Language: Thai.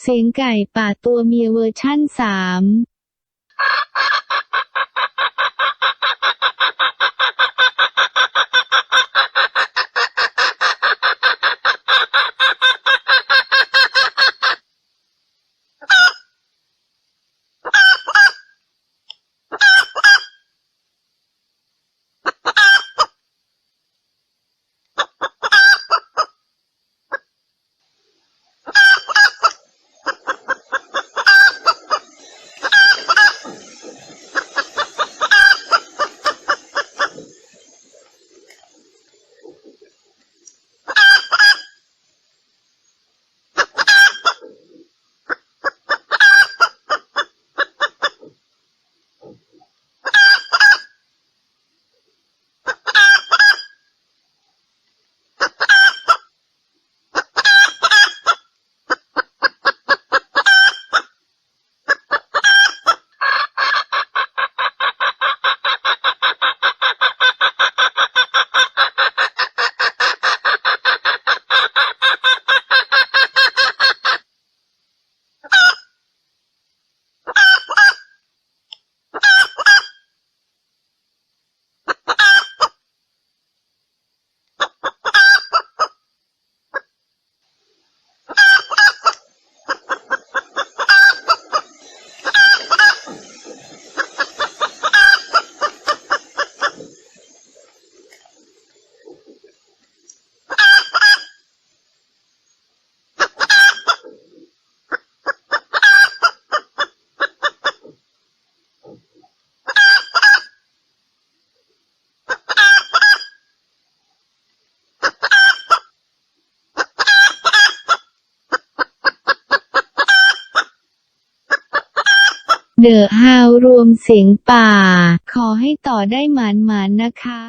เสียงไก่ป่าตัวเมียเวอร์ชั่น 3 เดอะฮาวรวมเสียงป่า ขอให้ต่อได้หมานๆนะคะ